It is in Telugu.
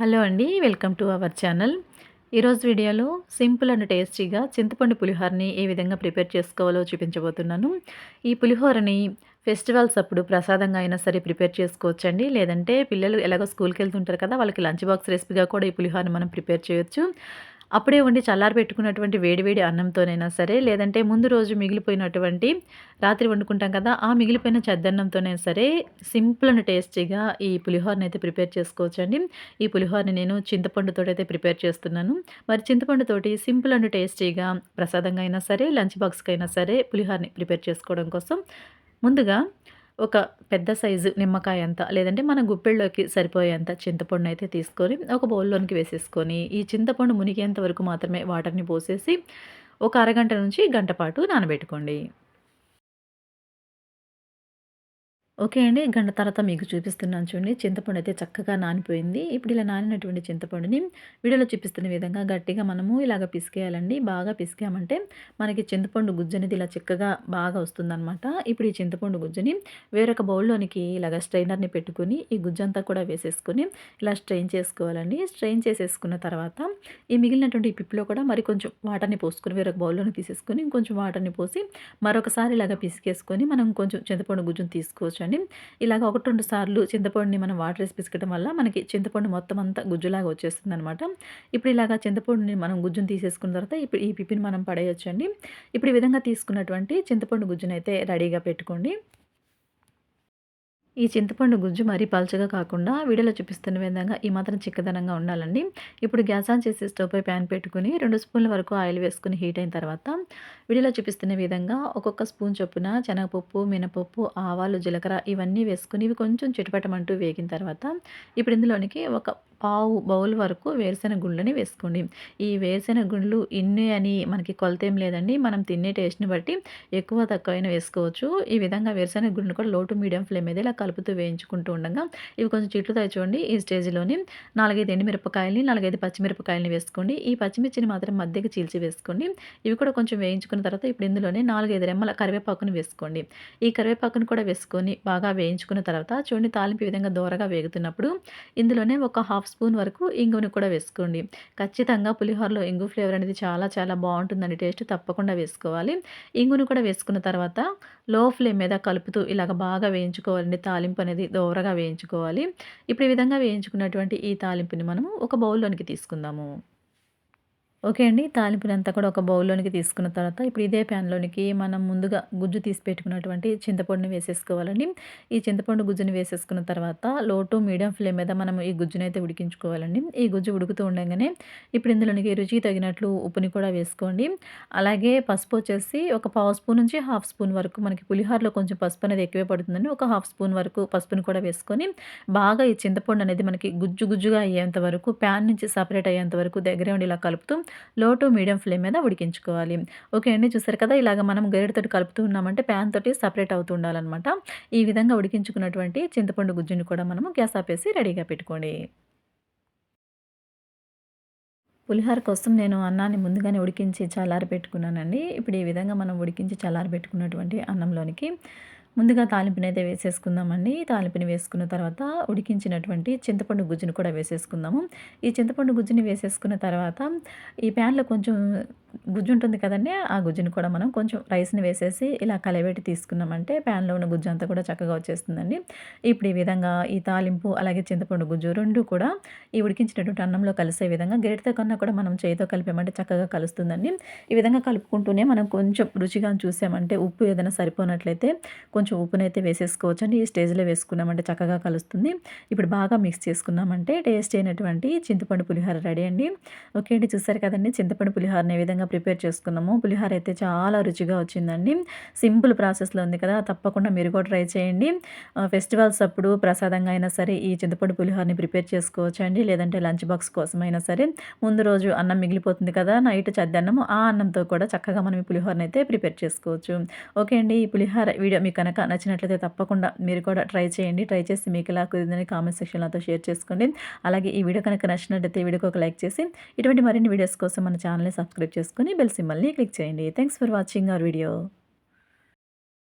హలో అండి వెల్కమ్ టు అవర్ ఛానల్. ఈరోజు వీడియోలో సింపుల్ అండ్ టేస్టీగా చింతపండు పులిహోరని ఏ విధంగా ప్రిపేర్ చేసుకోవాలో చూపించబోతున్నాను. ఈ పులిహోరని ఫెస్టివల్స్ అప్పుడు ప్రసాదంగా అయినా సరే ప్రిపేర్ చేసుకోవచ్చండి. లేదంటే పిల్లలు ఎలాగో స్కూల్కి వెళ్తుంటారు కదా వాళ్ళకి లంచ్ బాక్స్ రెసిపీగా కూడా ఈ పులిహోరని మనం ప్రిపేర్ చేయొచ్చు. అప్పుడే ఉండి చల్లారి పెట్టుకున్నటువంటి వేడివేడి అన్నంతోనైనా సరే లేదంటే ముందు రోజు మిగిలిపోయినటువంటి రాత్రి వండుకుంటాం కదా ఆ మిగిలిపోయిన చెద్దన్నంతోనైనా సరే సింపుల్ అండ్ టేస్టీగా ఈ పులిహోరని అయితే ప్రిపేర్ చేసుకోవచ్చండి. ఈ పులిహోరని నేను చింతపండుతో అయితే ప్రిపేర్ చేస్తున్నాను. మరి చింతపండుతోటి సింపుల్ అండ్ టేస్టీగా ప్రసాదంగా అయినా సరే లంచ్ బాక్స్కి అయినా సరే పులిహోరని ప్రిపేర్ చేసుకోవడం కోసం ముందుగా ఒక పెద్ద సైజు నిమ్మకాయ అంత లేదంటే మన గుప్పెళ్ళలోకి సరిపోయేంత చింతపండు అయితే తీసుకొని ఒక బౌల్లోనికి వేసేసుకొని ఈ చింతపండు మునిగేంత వరకు మాత్రమే వాటర్ని పోసేసి ఒక అరగంట నుంచి గంట పాటు నానబెట్టుకోండి. ఓకే అండి. గంట తర్వాత మీకు చూపిస్తున్నాను చూడండి. చింతపండు అయితే చక్కగా నానిపోయింది. ఇప్పుడు ఇలా నానినటువంటి చింతపండుని వీడియోలో చూపిస్తున్న విధంగా గట్టిగా మనము ఇలాగ పిసికేయాలండి. బాగా పిసికామంటే మనకి చింతపండు గుజ్జు అనేది ఇలా చిక్కగా బాగా వస్తుందన్నమాట. ఇప్పుడు ఈ చింతపండు గుజ్జుని వేరొక బౌల్లోనికి ఇలాగ స్ట్రైనర్ని పెట్టుకుని ఈ గుజ్జంతా కూడా వేసేసుకొని ఇలా స్ట్రెయిన్ చేసుకోవాలండి. స్ట్రెయిన్ చేసేసుకున్న తర్వాత ఈ మిగిలినటువంటి ఈ పిప్పిలో కూడా మరి కొంచెం వాటర్ని పోసుకొని వేరొక బౌల్లోని తీసేసుకొని ఇంకొంచెం వాటర్ని పోసి మరొకసారి ఇలాగ పిసికేసుకొని మనం కొంచెం చింతపండు గుజ్జును తీసుకోవచ్చు. అండి ఇలాగ ఒకటి రెండు సార్లు చింతపండుని మనం వాటర్ వేసి పిసకడం వల్ల మనకి చింతపండు మొత్తం అంతా గుజ్జులాగా వచ్చేస్తుంది అనమాట ఇప్పుడు ఇలాగ చింతపండుని మనం గుజ్జును తీసేసుకున్న తర్వాత ఇప్పుడు ఈ పిప్పిని మనం పడేయొచ్చండి. ఇప్పుడు ఈ విధంగా తీసుకున్నటువంటి చింతపండు గుజ్జునైతే రెడీగా పెట్టుకోండి. ఈ చింతపండు గుజ్జు మరీ పల్చగా కాకుండా వీడియోలో చూపిస్తున్న విధంగా ఈ మాత్రం చిక్కదనంగా ఉండాలండి. ఇప్పుడు గ్యాస్ ఆన్ చేసి స్టవ్ పై ప్యాన్ పెట్టుకుని రెండు స్పూన్ల వరకు ఆయిల్ వేసుకుని హీట్ అయిన తర్వాత వీడియోలో చూపిస్తున్న విధంగా ఒక్కొక్క స్పూన్ చొప్పున శనగపప్పు మినపప్పు ఆవాలు జీలకర్ర ఇవన్నీ వేసుకుని ఇవి కొంచెం చిటపటమంటూ వేగిన తర్వాత ఇప్పుడు ఇందులోనికి ఒక పావు బౌల్ వరకు వేరుశెనగ గుండ్లని వేసుకోండి. ఈ వేరుశెనగ గుండ్లు ఇన్ని అని మనకి కొలత ఏం లేదండి. మనం తినే టేస్ట్ని బట్టి ఎక్కువ తక్కువైనా వేసుకోవచ్చు. ఈ విధంగా వేరుశెనగ గుండ్లు కూడా లోటు మీడియం ఫ్లేమ్ మీద ఇలా కలుపుతూ వేయించుకుంటూ ఉండగా ఇవి కొంచెం చిట్లుతాయి చూడండి. ఈ స్టేజ్లోని నాలుగైదు ఎండుమిరపకాయలని నాలుగైదు పచ్చిమిరపకాయలని వేసుకోండి. ఈ పచ్చిమిర్చిని మాత్రం మధ్యకి చీల్చి వేసుకోండి. ఇవి కూడా కొంచెం వేయించుకున్న తర్వాత ఇప్పుడు ఇందులోనే నాలుగైదు రెమ్మల కరివేపాకుని వేసుకోండి. ఈ కరివేపాకుని కూడా వేసుకొని బాగా వేయించుకున్న తర్వాత చూడండి తాలింపు విధంగా దూరగా వేగుతున్నప్పుడు ఇందులోనే ఒక హాఫ్ స్పూన్ వరకు ఇంగుని కూడా వేసుకోండి. ఖచ్చితంగా పులిహోరలో ఇంగు ఫ్లేవర్ అనేది చాలా చాలా బాగుంటుందండి. టేస్ట్ తప్పకుండా వేసుకోవాలి. ఇంగుని కూడా వేసుకున్న తర్వాత లో ఫ్లేమ్ మీద కలుపుతూ ఇలాగ బాగా వేయించుకోవాలండి. తాలింపు అనేది దోరగా వేయించుకోవాలి. ఇప్పుడు ఈ విధంగా వేయించుకున్నటువంటి ఈ తాలింపుని మనము ఒక బౌల్లోనికి తీసుకుందాము. ఓకే అండి. తాలింపునంతా కూడా ఒక బౌల్లోనికి తీసుకున్న తర్వాత ఇప్పుడు ఇదే ప్యాన్లోనికి మనం ముందుగా గుజ్జు తీసి పెట్టుకున్నటువంటి చింతపండుని వేసేసుకోవాలండి. ఈ చింతపండు గుజ్జుని వేసేసుకున్న తర్వాత లో టు మీడియం ఫ్లేమ్ మీద మనం ఈ గుజ్జుని అయితే ఉడికించుకోవాలండి. ఈ గుజ్జు ఉడుకుతూ ఉండగానే ఇప్పుడు ఇందులోనికి రుచికి తగినట్లు ఉప్పుని కూడా వేసుకోండి. అలాగే పసుపు వచ్చేసి ఒక పావు స్పూన్ నుంచి హాఫ్ స్పూన్ వరకు మనకి పులిహోరలో కొంచెం పసుపు అనేది ఎక్కువే పడుతుందండి. ఒక హాఫ్ స్పూన్ వరకు పసుపుని కూడా వేసుకొని బాగా ఈ చింతపండు అనేది మనకి గుజ్జు గుజ్జుగా అయ్యేంత వరకు ప్యాన్ నుంచి సపరేట్ అయ్యేంత వరకు దగ్గరే ఉండి ఇలా కలుపుతూ లో టు మీడియం ఫ్లేమ్ మీద ఉడికించుకోవాలి. ఓకే అండి చూసారు కదా ఇలాగ మనం గరిటతోటి కలుపుతూ ఉన్నామంటే ప్యాన్ తోటి సపరేట్ అవుతూ ఉండాలన్నమాట. ఈ విధంగా ఉడికించుకున్నటువంటి చింతపండు గుజ్జుని కూడా మనము గ్యాస్ ఆపేసి రెడీగా పెట్టుకోండి. పులిహోర కోసం నేను అన్నాన్ని ముందుగానే ఉడికించి చల్లారి పెట్టుకున్నానండి ఇప్పుడు ఈ విధంగా మనం ఉడికించి చల్లారి పెట్టుకున్నటువంటి అన్నంలోనికి ముందుగా తాలింపుని అయితే వేసేసుకుందామండి. తాలింపుని వేసుకున్న తర్వాత ఉడికించినటువంటి చింతపండు గుజ్జుని కూడా వేసేసుకుందాము. ఈ చింతపండు గుజ్జుని వేసేసుకున్న తర్వాత ఈ ప్యాన్లో కొంచెం గుజ్జు ఉంటుంది కదండి ఆ గుజ్జుని కూడా మనం కొంచెం రైస్ని వేసేసి ఇలా కలబెట్టి తీసుకున్నామంటే ప్యాన్లో ఉన్న గుజ్జు అంతా కూడా చక్కగా వచ్చేస్తుందండి. ఇప్పుడు ఈ విధంగా ఈ తాలింపు అలాగే చింతపండు గుజ్జు రెండు కూడా ఈ ఉడికించినటువంటి అన్నంలో కలిసే విధంగా గరిటతో కన్నా కూడా మనం చేతితో కలిపామంటే చక్కగా కలుస్తుందండి. ఈ విధంగా కలుపుకుంటూనే మనం కొంచెం రుచిగా చూసామంటే ఉప్పు ఏదైనా సరిపోనట్లయితే కొంచెం ఉప్పునైతే వేసేసుకోవచ్చు అండి. ఈ స్టేజ్లో వేసుకున్నామంటే చక్కగా కలుస్తుంది. ఇప్పుడు బాగా మిక్స్ చేసుకున్నామంటే టేస్ట్ అయినటువంటి చింతపండు పులిహోర రెడీ అండి. ఓకే అండి చూసారు కదండి చింతపండు పులిహోరని ఏ విధంగా విధంగా ప్రిపేర్ చేసుకున్నాము. పులిహోర అయితే చాలా రుచిగా వచ్చిందండి. సింపుల్ ప్రాసెస్లో ఉంది కదా తప్పకుండా మీరు కూడా ట్రై చేయండి. ఫెస్టివల్స్ అప్పుడు ప్రసాదంగా అయినా సరే ఈ చింతపండు పులిహోరని ప్రిపేర్ చేసుకోవచ్చు అండి? లేదంటే లంచ్ బాక్స్ కోసమైనా సరే ముందు రోజు అన్నం మిగిలిపోతుంది కదా నైట్ చద్దన్నము ఆ అన్నంతో కూడా చక్కగా మనం ఈ పులిహోరని అయితే ప్రిపేర్ చేసుకోవచ్చు. ఓకే అండి ఈ పులిహోర వీడియో మీకు కనుక నచ్చినట్లయితే తప్పకుండా మీరు కూడా ట్రై చేయండి. ట్రై చేసి మీకు ఎలా కుదిరిందని కామెంట్ సెక్షన్లో షేర్ చేసుకోండి. అలాగే ఈ వీడియో కనుక నచ్చినట్లయితే వీడియోకి ఒక లైక్ చేసి ఇటువంటి మరిన్ని వీడియోస్ కోసం మన ఛానల్ని సబ్స్క్రైబ్ చేసుకుని చేసుకొని బెల్ సిమ్మల్ని క్లిక్ చేయండి. Thanks for watching our video.